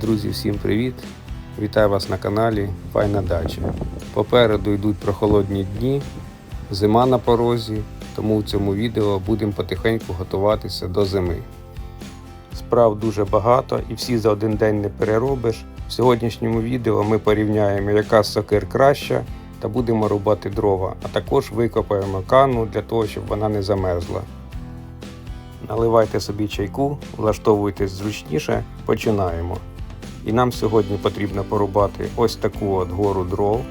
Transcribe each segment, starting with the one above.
Друзі, всім привіт! Вітаю вас на каналі Файна Дача. Попереду йдуть прохолодні дні, зима на порозі, тому в цьому відео будемо потихеньку готуватися до зими. Справ дуже багато і всі за один день не переробиш. В сьогоднішньому відео ми порівняємо, яка з сокир краща та будемо рубати дрова, а також викопаємо кану для того, щоб вона не замерзла. Наливайте собі чайку, влаштовуйтесь зручніше, починаємо. І нам сьогодні потрібно порубати ось таку от гору дров.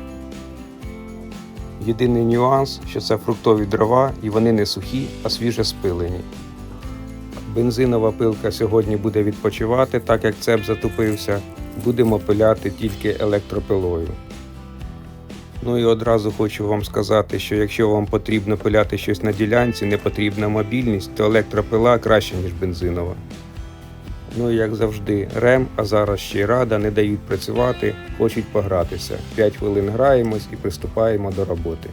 Єдиний нюанс, що це фруктові дрова і вони не сухі, а свіже спилені. Бензинова пилка сьогодні буде відпочивати, так як цеп затупився. Будемо пиляти тільки електропилою. Ну і одразу хочу вам сказати, що якщо вам потрібно пиляти щось на ділянці, не потрібна мобільність, то електропила краще, ніж бензинова. Ну і як завжди, рем, а зараз ще й рада не дають працювати, хочуть погратися. 5 хвилин граємось і приступаємо до роботи.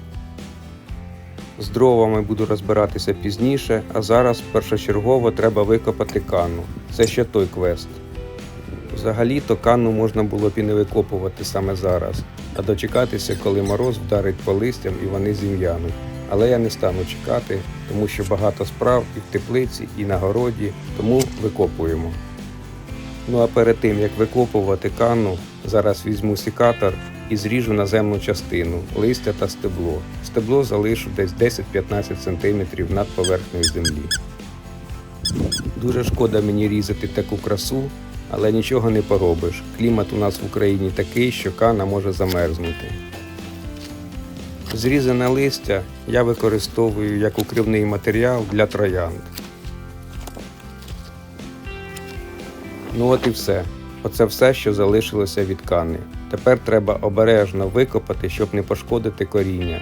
З дровами буду розбиратися пізніше, а зараз першочергово треба викопати кану. Це ще той квест. Взагалі-то канну можна було б і не викопувати саме зараз, а дочекатися, коли мороз вдарить по листям і вони зім'януть. Але я не стану чекати, тому що багато справ і в теплиці, і на городі, тому викопуємо. Ну а перед тим як викопувати канну, зараз візьму сікатор і зріжу наземну частину, листя та стебло. Стебло залишу десь 10-15 см над поверхнею землі. Дуже шкода мені різати таку красу, але нічого не поробиш. Клімат у нас в Україні такий, що кана може замерзнути. Зрізане листя я використовую як укривний матеріал для троянд. Ну от і все. Оце все, що залишилося від кани. Тепер треба обережно викопати, щоб не пошкодити коріння.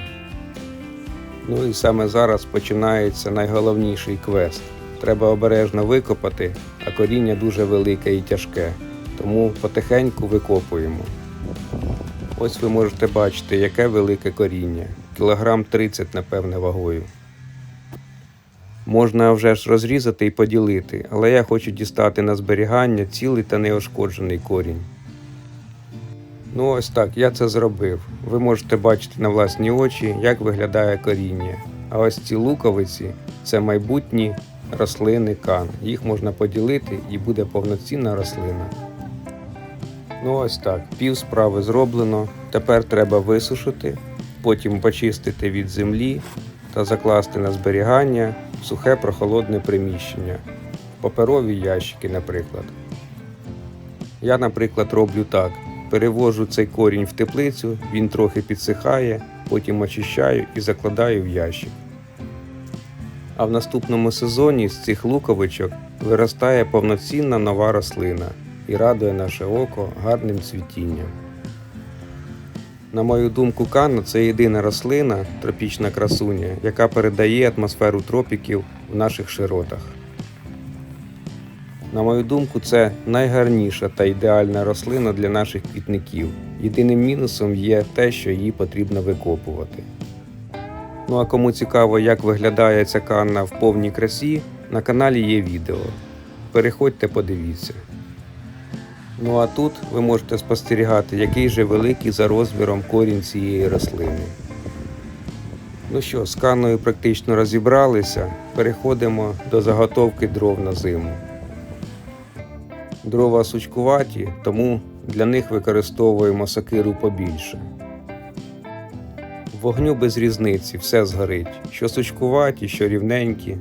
Ну і саме зараз починається найголовніший квест. Треба обережно викопати, а коріння дуже велике і тяжке, тому потихеньку викопуємо. Ось ви можете бачити, яке велике коріння. Кілограм 30, напевне, вагою. Можна вже ж розрізати і поділити, але я хочу дістати на зберігання цілий та неошкоджений корінь. Ну ось так, я це зробив. Ви можете бачити на власні очі, як виглядає коріння. А ось ці луковиці це майбутні рослини кан. Їх можна поділити і буде повноцінна рослина. Ну ось так, пів справи зроблено. Тепер треба висушити, потім почистити від землі та закласти на зберігання сухе прохолодне приміщення, паперові ящики, наприклад. Я, наприклад, роблю так: перевожу цей корінь в теплицю, він трохи підсихає, потім очищаю і закладаю в ящик. А в наступному сезоні з цих луковичок виростає повноцінна нова рослина і радує наше око гарним цвітінням. На мою думку, канна це єдина рослина, тропічна красуня, яка передає атмосферу тропіків в наших широтах. На мою думку, це найгарніша та ідеальна рослина для наших квітників. Єдиним мінусом є те, що її потрібно викопувати. Ну а кому цікаво, як виглядає ця канна в повній красі, на каналі є відео. Переходьте, подивіться. Ну а тут ви можете спостерігати, який же великий за розміром корінь цієї рослини. Ну що, з каною практично розібралися, переходимо до заготовки дров на зиму. Дрова сучкуваті, тому для них використовуємо сокиру побільше. Вогню без різниці, все згорить, що сучкуваті, що рівненькі.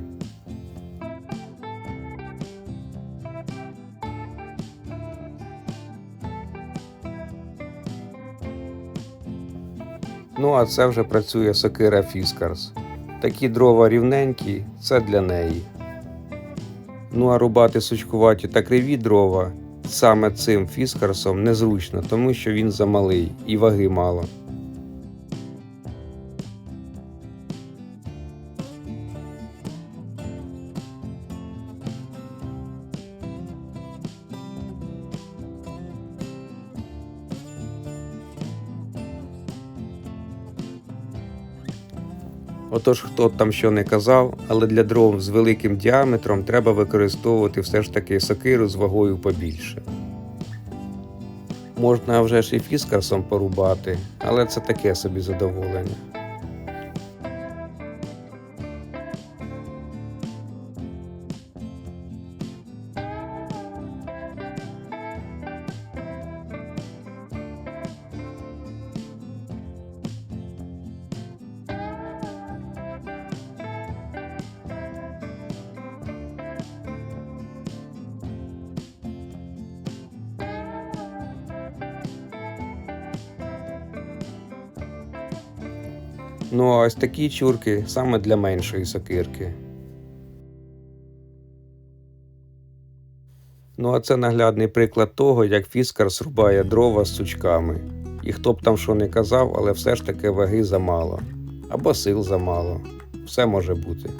Ну а це вже працює сокира Фіскарс. Такі дрова рівненькі, це для неї. Ну а рубати сучкуваті та криві дрова саме цим фіскарсом незручно, тому що він замалий і ваги мало. Отож, хто там що не казав, але для дров з великим діаметром треба використовувати все ж таки сокиру з вагою побільше. Можна вже ж і фіскарсом порубати, але це таке собі задоволення. Ну а ось такі чурки саме для меншої сокирки. Ну а це наглядний приклад того, як фіскар срубає дрова з сучками. І хто б там що не казав, але все ж таки ваги замало. Або сил замало. Все може бути.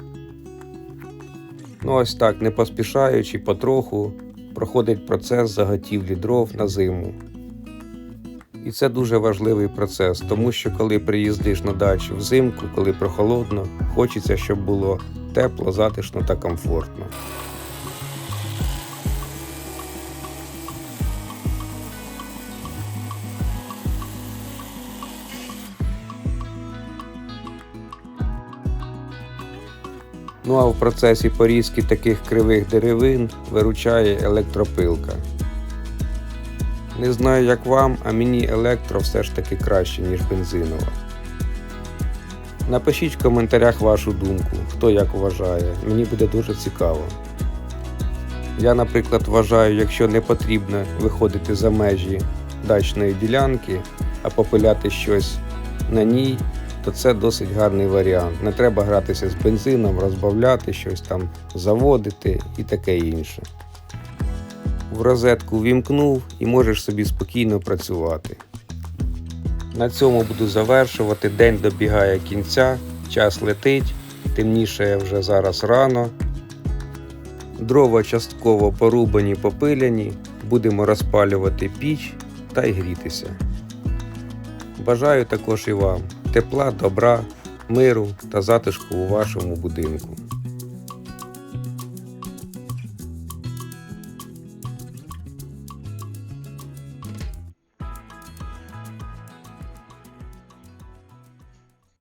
Ну ось так, не поспішаючи, потроху проходить процес заготівлі дров на зиму. І це дуже важливий процес, тому що коли приїздиш на дачу взимку, коли прохолодно, хочеться, щоб було тепло, затишно та комфортно. Ну а в процесі порізки таких кривих деревин виручає електропилка. Не знаю, як вам, а мені електро все ж таки краще, ніж бензинова. Напишіть в коментарях вашу думку, хто як вважає. Мені буде дуже цікаво. Я, наприклад, вважаю, якщо не потрібно виходити за межі дачної ділянки, а попиляти щось на ній, то це досить гарний варіант. Не треба гратися з бензином, розбавляти щось там, заводити і таке інше в розетку вімкнув і можеш собі спокійно працювати. На цьому буду завершувати. День добігає кінця, час летить, темніше вже зараз рано. Дрова частково порубані, попиляні, будемо розпалювати піч та й грітися. Бажаю також і вам тепла, добра, миру та затишку у вашому будинку.